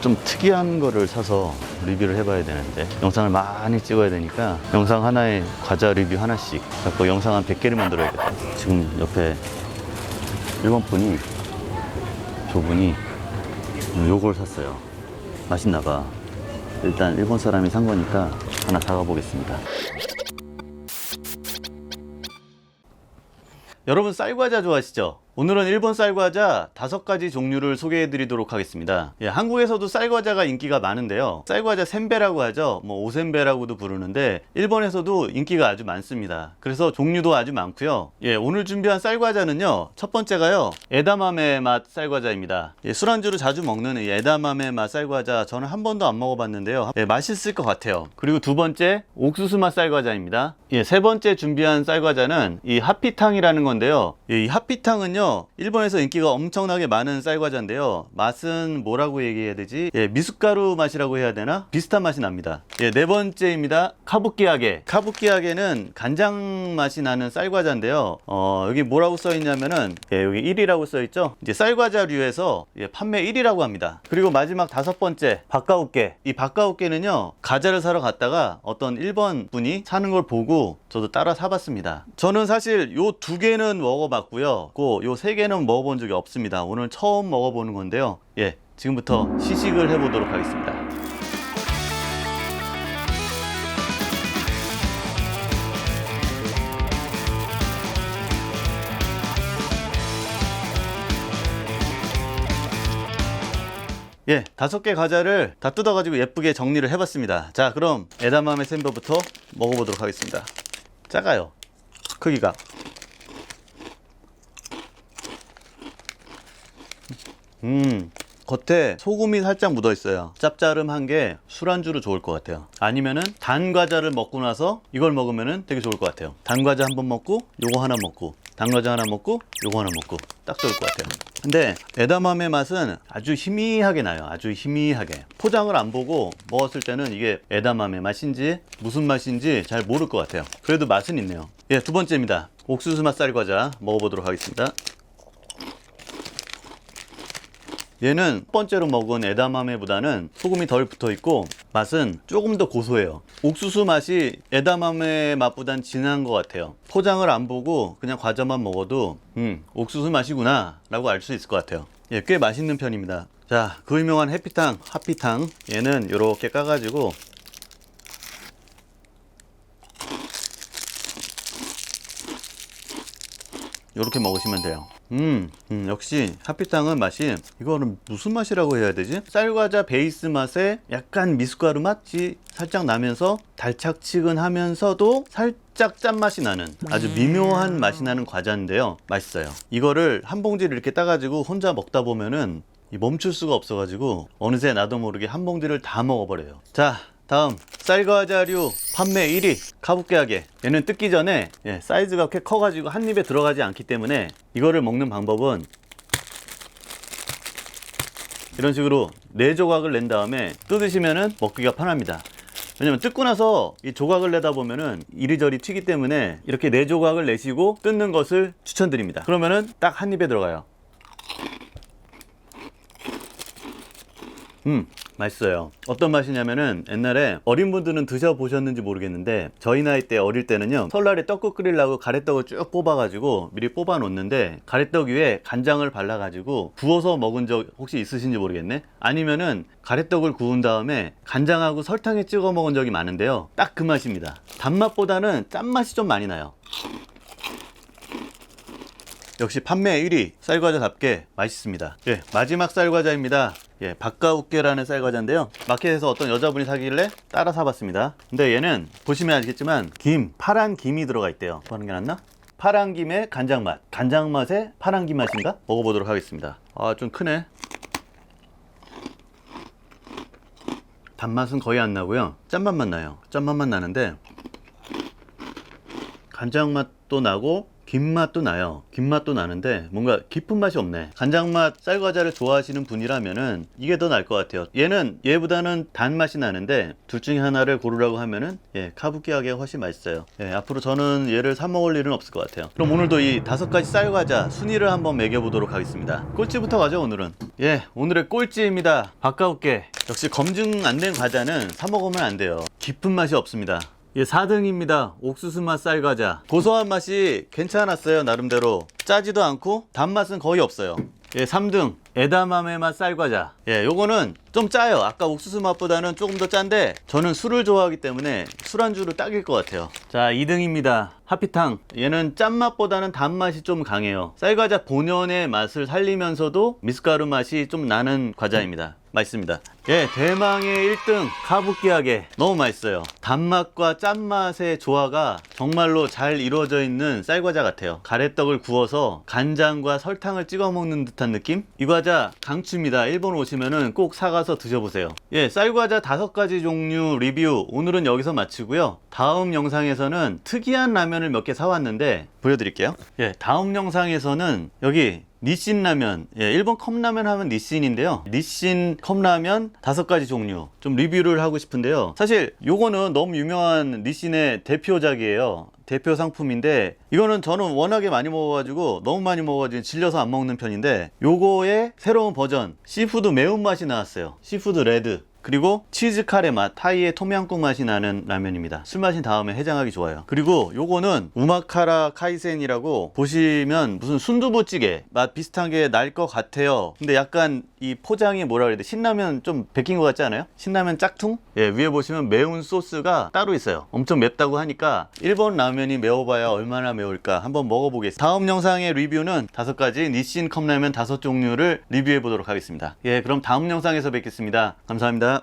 좀 특이한 거를 사서 리뷰를 해봐야 되는데 영상을 많이 찍어야 되니까 영상 하나에 과자 리뷰 하나씩 갖고 영상 한 100개를 만들어야겠다. 지금 옆에 일본 분이 저분이 요걸 샀어요. 맛있나 봐. 일단 일본 사람이 산 거니까 하나 사가 보겠습니다. 여러분 쌀과자 좋아하시죠? 오늘은 일본 쌀과자 다섯 가지 종류를 소개해 드리도록 하겠습니다. 예, 한국에서도 쌀과자가 인기가 많은데요. 쌀과자 센베라고 하죠. 뭐 오센베라고도 부르는데 일본에서도 인기가 아주 많습니다. 그래서 종류도 아주 많고요. 예, 오늘 준비한 쌀과자는요. 첫 번째가요. 에다마메 맛 쌀과자입니다. 예, 술안주로 자주 먹는 이 에다마메 맛 쌀과자 저는 한 번도 안 먹어봤는데요. 예, 맛있을 것 같아요. 그리고 두 번째 옥수수 맛 쌀과자입니다. 예, 세 번째 준비한 쌀과자는 이 하피탕이라는 건데요. 예, 이 하피탕은요. 일본에서 인기가 엄청나게 많은 쌀과자인데요. 맛은 뭐라고 얘기해야 되지? 예, 미숫가루 맛이라고 해야 되나? 비슷한 맛이 납니다. 예, 네 번째입니다. 카부키아게. 카부키아게는 간장 맛이 나는 쌀과자인데요. 어, 여기 뭐라고 써 있냐면은 예, 여기 1위라고 써 있죠. 이제 쌀과자류에서 예, 판매 1위라고 합니다. 그리고 마지막 다섯 번째 바카우케. 이 바카우케는요. 과자를 사러 갔다가 어떤 일본 분이 사는 걸 보고 저도 따라 사봤습니다. 저는 사실 요 두 개는 먹어봤고요. 요 세 개는 먹어본 적이 없습니다. 오늘 처음 먹어보는 건데요. 예, 지금부터 시식을 해보도록 하겠습니다. 예, 다섯 개 과자를 다 뜯어가지고 예쁘게 정리를 해봤습니다. 자, 그럼 에다마메 샌버부터 먹어보도록 하겠습니다. 작아요. 크기가. 음, 겉에 소금이 살짝 묻어 있어요. 짭짤음한 게 술안주로 좋을 것 같아요. 아니면은 단 과자를 먹고 나서 이걸 먹으면은 되게 좋을 것 같아요. 단 과자 한 번 먹고 요거 하나 먹고 단 과자 하나 먹고 요거 하나 먹고 딱 좋을 것 같아요. 근데 에다맘의 맛은 아주 희미하게 나요. 아주 희미하게. 포장을 안 보고 먹었을 때는 이게 에다맘의 맛인지 무슨 맛인지 잘 모를 것 같아요. 그래도 맛은 있네요. 예, 두 번째입니다. 옥수수 맛쌀 과자 먹어보도록 하겠습니다. 얘는 첫 번째로 먹은 에다마메보다는 소금이 덜 붙어 있고 맛은 조금 더 고소해요. 옥수수 맛이 에다마메 맛보단 진한 것 같아요. 포장을 안 보고 그냥 과자만 먹어도 음 옥수수 맛이구나 라고 알 수 있을 것 같아요. 예, 꽤 맛있는 편입니다. 자, 그 유명한 해피탕, 하피탕 얘는 이렇게 까가지고 이렇게 먹으시면 돼요. 음, 음, 역시 하피탕은 맛이 이거는 무슨 맛이라고 해야 되지? 쌀과자 베이스 맛에 약간 미숫가루 맛이 살짝 나면서 달착지근하면서도 살짝 짠맛이 나는 아주 미묘한 맛이 나는 과자인데요. 맛있어요. 이거를 한 봉지를 이렇게 따가지고 혼자 먹다 보면은 이 멈출 수가 없어가지고 어느새 나도 모르게 한 봉지를 다 먹어버려요. 자, 다음 쌀과자류 판매 1위 카부케하게 얘는 뜯기 전에 예, 사이즈가 꽤 커가지고 한 입에 들어가지 않기 때문에 이거를 먹는 방법은 이런 식으로 네 조각을 낸 다음에 뜯으시면은 먹기가 편합니다. 왜냐면 뜯고 나서 이 조각을 내다 보면은 이리저리 튀기 때문에 이렇게 네 조각을 내시고 뜯는 것을 추천드립니다. 그러면은 딱 한 입에 들어가요. 음, 맛있어요. 어떤 맛이냐면은 옛날에 어린 분들은 드셔보셨는지 모르겠는데 저희 나이 때 어릴 때는요 설날에 떡국 끓이려고 가래떡을 쭉 뽑아가지고 미리 뽑아 놓는데 가래떡 위에 간장을 발라가지고 구워서 먹은 적 혹시 있으신지 모르겠네? 아니면은 가래떡을 구운 다음에 간장하고 설탕에 찍어 먹은 적이 많은데요 딱 그 맛입니다. 단맛보다는 짠맛이 좀 많이 나요. 역시 판매 1위 쌀과자답게 맛있습니다. 예, 마지막 쌀과자입니다. 예, 바카우케라는 쌀과자인데요. 마켓에서 어떤 여자분이 사길래 따라 사봤습니다. 근데 얘는 보시면 아시겠지만 김, 파란 김이 들어가 있대요. 뭐 하는 게 낫나? 파란 김에 간장 맛, 간장 맛에 파란 김 맛인가? 먹어보도록 하겠습니다. 아, 좀 크네. 단맛은 거의 안 나고요. 짠맛만 나요. 짠맛만 나는데 간장 맛도 나고 김 맛도 나요. 김 맛도 나는데 뭔가 깊은 맛이 없네. 간장 맛 쌀 과자를 좋아하시는 분이라면은 이게 더 나을 것 같아요. 얘는 얘보다는 단 맛이 나는데 둘 중에 하나를 고르라고 하면은 예 카부키하게 훨씬 맛있어요. 예 앞으로 저는 얘를 사 먹을 일은 없을 것 같아요. 그럼 오늘도 이 다섯 가지 쌀 과자 순위를 한번 매겨 보도록 하겠습니다. 꼴찌부터 가죠 오늘은. 예 오늘의 꼴찌입니다. 바꿔올게. 역시 검증 안 된 과자는 사 먹으면 안 돼요. 깊은 맛이 없습니다. 예, 4등입니다. 옥수수 맛 쌀과자. 고소한 맛이 괜찮았어요, 나름대로. 짜지도 않고 단맛은 거의 없어요. 예, 3등. 에다마메 맛 쌀과자. 예, 요거는 좀 짜요. 아까 옥수수 맛보다는 조금 더 짠데 저는 술을 좋아하기 때문에 술안주로 딱일 것 같아요. 자, 2등입니다. 하피탕. 얘는 짠맛보다는 단맛이 좀 강해요. 쌀과자 본연의 맛을 살리면서도 미숫가루 맛이 좀 나는 과자입니다. 맛있습니다. 예, 대망의 1등 카부키하게 너무 맛있어요. 단맛과 짠맛의 조화가 정말로 잘 이루어져 있는 쌀과자 같아요. 가래떡을 구워서 간장과 설탕을 찍어 먹는 듯한 느낌? 이 과자 강추입니다. 일본 오시면은 꼭 사가서 드셔보세요. 예, 쌀과자 다섯 가지 종류 리뷰 오늘은 여기서 마치고요. 다음 영상에서는 특이한 라면을 몇 개 사왔는데 보여드릴게요. 예, 다음 영상에서는 여기 니신 라면, 예, 일본 컵라면 하면 니신인데요. 니신 컵라면 다섯 가지 종류 좀 리뷰를 하고 싶은데요. 사실 요거는 너무 유명한 니신의 대표작이에요. 대표 상품인데 이거는 저는 워낙에 많이 먹어가지고 너무 많이 먹어가지고 질려서 안 먹는 편인데 요거의 새로운 버전 시푸드 매운맛이 나왔어요. 시푸드 레드 그리고 치즈 카레 맛, 타이의 톰양꿍 맛이 나는 라면입니다. 술 마신 다음에 해장하기 좋아요. 그리고 요거는 우마카라 카이센이라고 보시면 무슨 순두부찌개 맛 비슷한 게 날 것 같아요. 근데 약간 이 포장이 뭐라 그래야 돼? 신라면 좀 베낀 것 같지 않아요? 신라면 짝퉁? 예, 위에 보시면 매운 소스가 따로 있어요. 엄청 맵다고 하니까 일본 라면이 매워봐야 얼마나 매울까 한번 먹어보겠습니다. 다음 영상의 리뷰는 다섯 가지 니신 컵라면 다섯 종류를 리뷰해 보도록 하겠습니다. 예, 그럼 다음 영상에서 뵙겠습니다. 감사합니다.